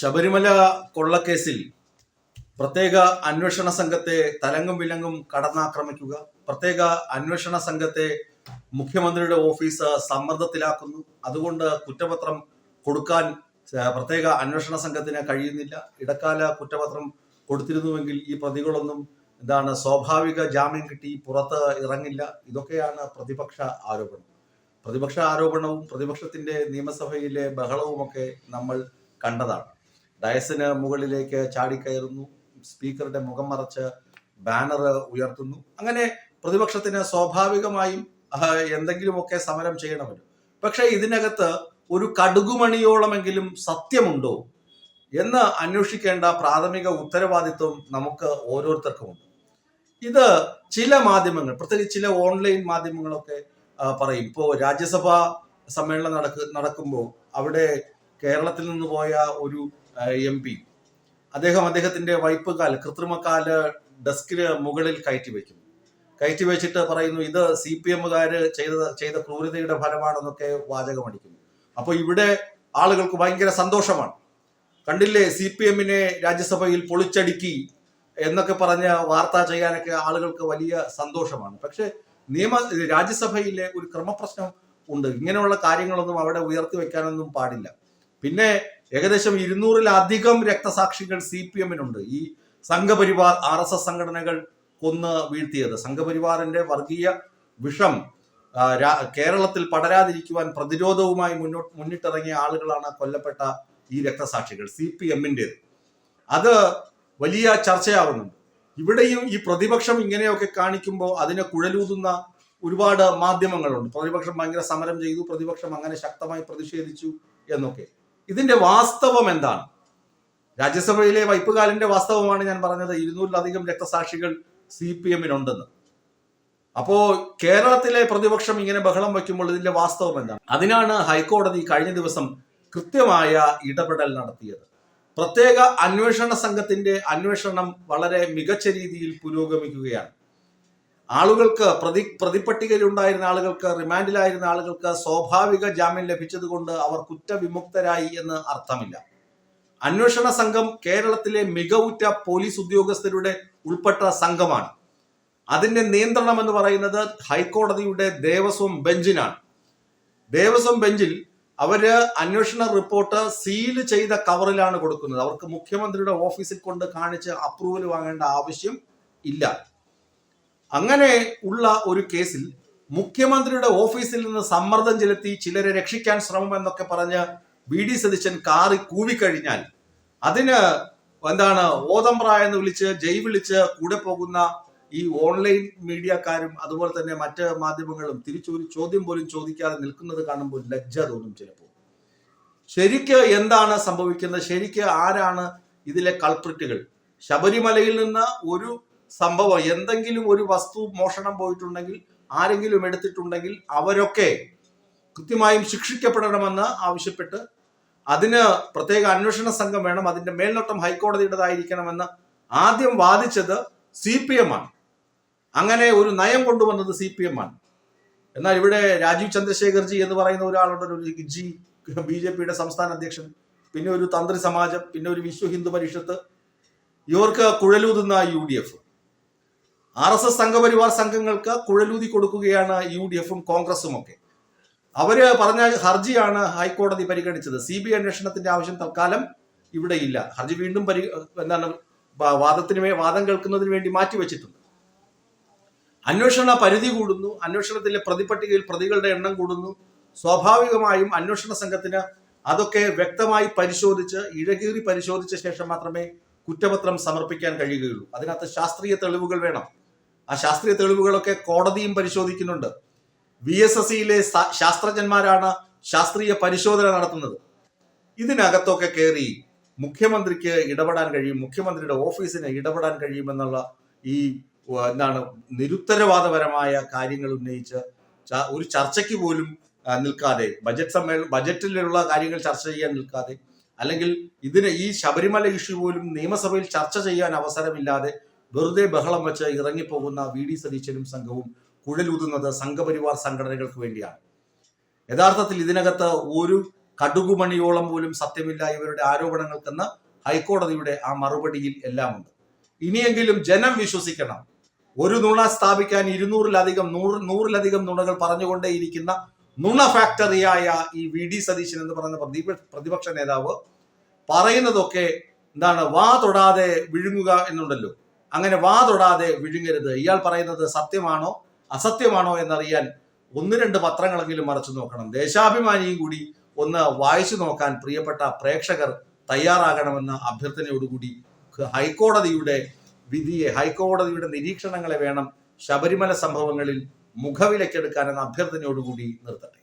ശബരിമല കൊള്ളക്കേസിൽ പ്രത്യേക അന്വേഷണ സംഘത്തെ തലങ്ങും വിലങ്ങും കടന്നാക്രമിക്കുക പ്രത്യേക അന്വേഷണ സംഘത്തെ മുഖ്യമന്ത്രിയുടെ ഓഫീസ് സമ്മർദ്ദത്തിലാക്കുന്നു. അതുകൊണ്ട് കുറ്റപത്രം കൊടുക്കാൻ പ്രത്യേക അന്വേഷണ സംഘത്തിന് കഴിയുന്നില്ല. ഇടക്കാല കുറ്റപത്രം കൊടുത്തിരുന്നുവെങ്കിൽ ഈ പ്രതികളൊന്നും എന്താണ് സ്വാഭാവിക ജാമ്യം കിട്ടി പുറത്ത് ഇറങ്ങില്ല. ഇതൊക്കെയാണ് പ്രതിപക്ഷ ആരോപണം. പ്രതിപക്ഷ ആരോപണവും പ്രതിപക്ഷത്തിന്റെ നിയമസഭയിലെ ബഹളവുമൊക്കെ നമ്മൾ കണ്ടതാണ്. ഡയസിന് മുകളിലേക്ക് ചാടിക്കയറുന്നു. സ്പീക്കറുടെ മുഖം മറച്ച് ബാനർ ഉയർത്തുന്നു. അങ്ങനെ പ്രതിപക്ഷത്തിന് സ്വാഭാവികമായും എന്തെങ്കിലുമൊക്കെ സമരം ചെയ്യണമല്ലോ. പക്ഷെ ഇതിനകത്ത് ഒരു കടുകുമണിയോളമെങ്കിലും സത്യമുണ്ടോ എന്ന് അന്വേഷിക്കേണ്ട പ്രാഥമിക ഉത്തരവാദിത്വം നമുക്ക് ഓരോരുത്തർക്കുമുണ്ട്. ഇത് ചില മാധ്യമങ്ങൾ പ്രത്യേകിച്ച് ചില ഓൺലൈൻ മാധ്യമങ്ങളൊക്കെ പറയും. ഇപ്പോൾ രാജ്യസഭാ സമ്മേളനം നടക്ക് നടക്കുമ്പോൾ അവിടെ കേരളത്തിൽ നിന്ന് പോയ ഒരു എം പി അദ്ദേഹം അദ്ദേഹത്തിന്റെ വൈപ്പുകാൽ കൃത്രിമക്കാൽ ഡെസ്കിന് മുകളിൽ കയറ്റി വെക്കും കയറ്റി വെച്ചിട്ട് പറയുന്നു ഇത് സി പി എമ്മുകാര് ചെയ്ത ചെയ്ത ക്രൂരതയുടെ ഫലമാണെന്നൊക്കെ വാചകമടിക്കുന്നു. അപ്പോൾ ഇവിടെ ആളുകൾക്ക് ഭയങ്കര സന്തോഷമാണ്. കണ്ടില്ലേ സി പി എമ്മിനെ രാജ്യസഭയിൽ പൊളിച്ചടുക്കി എന്നൊക്കെ പറഞ്ഞ വാർത്ത ചെയ്യാനൊക്കെ ആളുകൾക്ക് വലിയ സന്തോഷമാണ്. പക്ഷെ നിയമ രാജ്യസഭയിലെ ഒരു ക്രമപ്രശ്നം ഉണ്ട്. ഇങ്ങനെയുള്ള കാര്യങ്ങളൊന്നും അവിടെ ഉയർത്തി വെക്കാനൊന്നും പാടില്ല. പിന്നെ ഏകദേശം ഇരുന്നൂറിലധികം രക്തസാക്ഷികൾ സി പി എമ്മിനുണ്ട്. ഈ സംഘപരിവാർ ആർ എസ് എസ് സംഘടനകൾ കൊന്ന് വീഴ്ത്തിയത്. സംഘപരിവാറിന്റെ വർഗീയ വിഷം കേരളത്തിൽ പടരാതിരിക്കുവാൻ പ്രതിരോധവുമായി മുന്നോട്ട് മുന്നിട്ടിറങ്ങിയ ആളുകളാണ് കൊല്ലപ്പെട്ട ഈ രക്തസാക്ഷികൾ സി പി എമ്മിന്റെത് അത് വലിയ ചർച്ചയാവുന്നുണ്ട്. ഇവിടെയും ഈ പ്രതിപക്ഷം ഇങ്ങനെയൊക്കെ കാണിക്കുമ്പോൾ അതിനെ കുഴലൂതുന്ന ഒരുപാട് മാധ്യമങ്ങളുണ്ട്. പ്രതിപക്ഷം ഭയങ്കര സമരം ചെയ്തു പ്രതിപക്ഷം അങ്ങനെ ശക്തമായി പ്രതിഷേധിച്ചു എന്നൊക്കെ. ഇതിന്റെ വാസ്തവം എന്താണ്? രാജ്യസഭയിലെ വൈപ്പുകാലിന്റെ വാസ്തവമാണ് ഞാൻ പറഞ്ഞത്. ഇരുന്നൂറിലധികം രക്തസാക്ഷികൾ സി പി എമ്മിനുണ്ടെന്ന്. അപ്പോ കേരളത്തിലെ പ്രതിപക്ഷം ഇങ്ങനെ ബഹളം വയ്ക്കുമ്പോൾ ഇതിന്റെ വാസ്തവം എന്താണ്? അതിനാണ് ഹൈക്കോടതി കഴിഞ്ഞ ദിവസം കൃത്യമായ ഇടപെടൽ നടത്തിയത്. പ്രത്യേക അന്വേഷണ സംഘത്തിന്റെ അന്വേഷണം വളരെ മികച്ച രീതിയിൽ പുരോഗമിക്കുകയാണ്. ആളുകൾക്ക് പ്രതി പ്രതിപട്ടികയിൽ ഉണ്ടായിരുന്ന ആളുകൾക്ക് റിമാൻഡിലായിരുന്ന ആളുകൾക്ക് സ്വാഭാവിക ജാമ്യം ലഭിച്ചതുകൊണ്ട് അവർ കുറ്റവിമുക്തരായി എന്ന് അർത്ഥമില്ല. അന്വേഷണ സംഘം കേരളത്തിലെ മികവുറ്റ പോലീസ് ഉദ്യോഗസ്ഥരുടെ ഉൾപ്പെട്ട സംഘമാണ്. അതിന്റെ നിയന്ത്രണം എന്ന് പറയുന്നത് ഹൈക്കോടതിയുടെ ദേവസ്വം ബെഞ്ചിനാണ്. ദേവസ്വം ബെഞ്ചിൽ അവർ അന്വേഷണ റിപ്പോർട്ട് സീൽ ചെയ്ത കവറിലാണ് കൊടുക്കുന്നത്. അവർക്ക് മുഖ്യമന്ത്രിയുടെ ഓഫീസിൽ കൊണ്ട് കാണിച്ച് അപ്രൂവൽ വാങ്ങേണ്ട ആവശ്യം ഇല്ല. അങ്ങനെ ഉള്ള ഒരു കേസിൽ മുഖ്യമന്ത്രിയുടെ ഓഫീസിൽ നിന്ന് സമ്മർദ്ദം ചെലുത്തി ചിലരെ രക്ഷിക്കാൻ ശ്രമം എന്നൊക്കെ പറഞ്ഞ് വി ഡി സതീശൻ കാറി കൂവിക്കഴിഞ്ഞാൽ അതിന് എന്താണ് ഓതമ്പ്ര എന്ന് വിളിച്ച് ജയ് വിളിച്ച് കൂടെ പോകുന്ന ഈ ഓൺലൈൻ മീഡിയക്കാരും അതുപോലെ തന്നെ മറ്റ് മാധ്യമങ്ങളും തിരിച്ചു ഒരു ചോദ്യം പോലും ചോദിക്കാതെ നിൽക്കുന്നത് കാണുമ്പോൾ ലജ്ജ തോന്നും ചിലപ്പോൾ. ശരിക്ക് എന്താണ് സംഭവിക്കുന്നത്? ശരിക്ക് ആരാണ് ഇതിലെ കൾപ്രിറ്റുകൾ ശബരിമലയിൽ നിന്ന് ഒരു സംഭവം എന്തെങ്കിലും ഒരു വസ്തു മോഷണം പോയിട്ടുണ്ടെങ്കിൽ ആരെങ്കിലും എടുത്തിട്ടുണ്ടെങ്കിൽ അവരൊക്കെ കൃത്യമായും ശിക്ഷിക്കപ്പെടണമെന്ന് ആവശ്യപ്പെട്ട് അതിന് പ്രത്യേക അന്വേഷണ സംഘം വേണം. അതിന്റെ മേൽനോട്ടം ഹൈക്കോടതിയുടേതായിരിക്കണമെന്ന് ആദ്യം വാദിച്ചത് സി പി എം ആണ്. അങ്ങനെ ഒരു നയം കൊണ്ടുവന്നത് സി പി എം ആണ്. എന്നാൽ ഇവിടെ രാജീവ് ചന്ദ്രശേഖർജി എന്ന് പറയുന്ന ഒരാളുടെ ഒരു ജി ബി ജെ പിയുടെ സംസ്ഥാന അധ്യക്ഷൻ പിന്നെ ഒരു തന്ത്രി സമാജം പിന്നെ ഒരു വിശ്വ ഹിന്ദു പരിഷത്ത് ഇവർക്ക് കുഴലൂതുന്ന U D F. R S S Sangh Parivar സംഘങ്ങൾക്ക് കുഴലൂതി കൊടുക്കുകയാണ് യു ഡി എഫും കോൺഗ്രസും ഒക്കെ അവർ പറഞ്ഞ ഹർജിയാണ് ഹൈക്കോടതി പരിഗണിച്ചത്. സി ബി അന്വേഷണത്തിന്റെ ആവശ്യം തൽക്കാലം ഇവിടെ ഇല്ല ഹർജി വീണ്ടും പരി എന്താണ് വാദത്തിന് വാദം കേൾക്കുന്നതിന് വേണ്ടി മാറ്റിവെച്ചിട്ടുണ്ട്. അന്വേഷണ പരിധി കൂടുന്നു. അന്വേഷണത്തിലെ പ്രതിപട്ടികയിൽ പ്രതികളുടെ എണ്ണം കൂടുന്നു. സ്വാഭാവികമായും അന്വേഷണ സംഘത്തിന് അതൊക്കെ വ്യക്തമായി പരിശോധിച്ച് ഇഴകീറി പരിശോധിച്ച ശേഷം മാത്രമേ കുറ്റപത്രം സമർപ്പിക്കാൻ കഴിയുകയുള്ളൂ. അതിനകത്ത് ശാസ്ത്രീയ തെളിവുകൾ വേണം. ആ ശാസ്ത്രീയ തെളിവുകളൊക്കെ കോടതിയും പരിശോധിക്കുന്നുണ്ട്. വി എസ് എസ് സിയിലെ ശാസ്ത്രജ്ഞന്മാരാണ് ശാസ്ത്രീയ പരിശോധന നടത്തുന്നത്. ഇതിനകത്തൊക്കെ കയറി മുഖ്യമന്ത്രിക്ക് ഇടപെടാൻ കഴിയും മുഖ്യമന്ത്രിയുടെ ഓഫീസിന് ഇടപെടാൻ കഴിയുമെന്നുള്ള ഈ എന്താണ് നിരുത്തരവാദപരമായ കാര്യങ്ങൾ ഉന്നയിച്ച് ഒരു ചർച്ചയ്ക്ക് പോലും നിൽക്കാതെ ബജറ്റ് സമ്മേളന ബജറ്റിലുള്ള കാര്യങ്ങൾ ചർച്ച ചെയ്യാൻ നിൽക്കാതെ അല്ലെങ്കിൽ ഇതിന് ഈ ശബരിമല ഇഷ്യൂ പോലും നിയമസഭയിൽ ചർച്ച ചെയ്യാൻ അവസരമില്ലാതെ വെറുതെ ബഹളം വെച്ച് ഇറങ്ങിപ്പോകുന്ന വി ഡി സതീശനും സംഘവും കുഴലൂതുന്നത് സംഘപരിവാർ സംഘടനകൾക്ക് വേണ്ടിയാണ്. യഥാർത്ഥത്തിൽ ഇതിനകത്ത് ഒരു കടുകുമണിയോളം പോലും സത്യമില്ല ഇവരുടെ ആരോപണങ്ങൾക്കെന്ന് ഹൈക്കോടതിയുടെ ആ മറുപടിയിൽ എല്ലാം ഉണ്ട് ഇനിയെങ്കിലും ജനം വിശ്വസിക്കണം. ഒരു നുണ സ്ഥാപിക്കാൻ ഇരുന്നൂറിലധികം നൂറ് നൂറിലധികം നുണകൾ പറഞ്ഞുകൊണ്ടേയിരിക്കുന്ന നുണ ഫാക്ടറിയായ ഈ വി ഡി സതീശൻ എന്ന് പറയുന്ന പ്രതിപ- പ്രതിപക്ഷ നേതാവ് പറയുന്നതൊക്കെ എന്താണ് വാ തൊടാതെ വിഴുങ്ങുക എന്നുണ്ടല്ലോ. അങ്ങനെ വാ തൊടാതെ വിഴുങ്ങരുത്. ഇയാൾ പറയുന്നത് സത്യമാണോ അസത്യമാണോ എന്നറിയാൻ ഒന്ന് രണ്ട് പത്രങ്ങളെങ്കിലും മറച്ചു നോക്കണം. ദേശാഭിമാനിയും കൂടി ഒന്ന് വായിച്ചു നോക്കാൻ പ്രിയപ്പെട്ട പ്രേക്ഷകർ തയ്യാറാകണമെന്ന അഭ്യർത്ഥനയോടുകൂടി ഹൈക്കോടതിയുടെ വിധിയെ ഹൈക്കോടതിയുടെ നിരീക്ഷണങ്ങളെ വേണം ശബരിമല സംഭവങ്ങളിൽ മുഖവിലക്കെടുക്കാൻ എന്ന അഭ്യർത്ഥനയോടുകൂടി നിർത്തട്ടെ.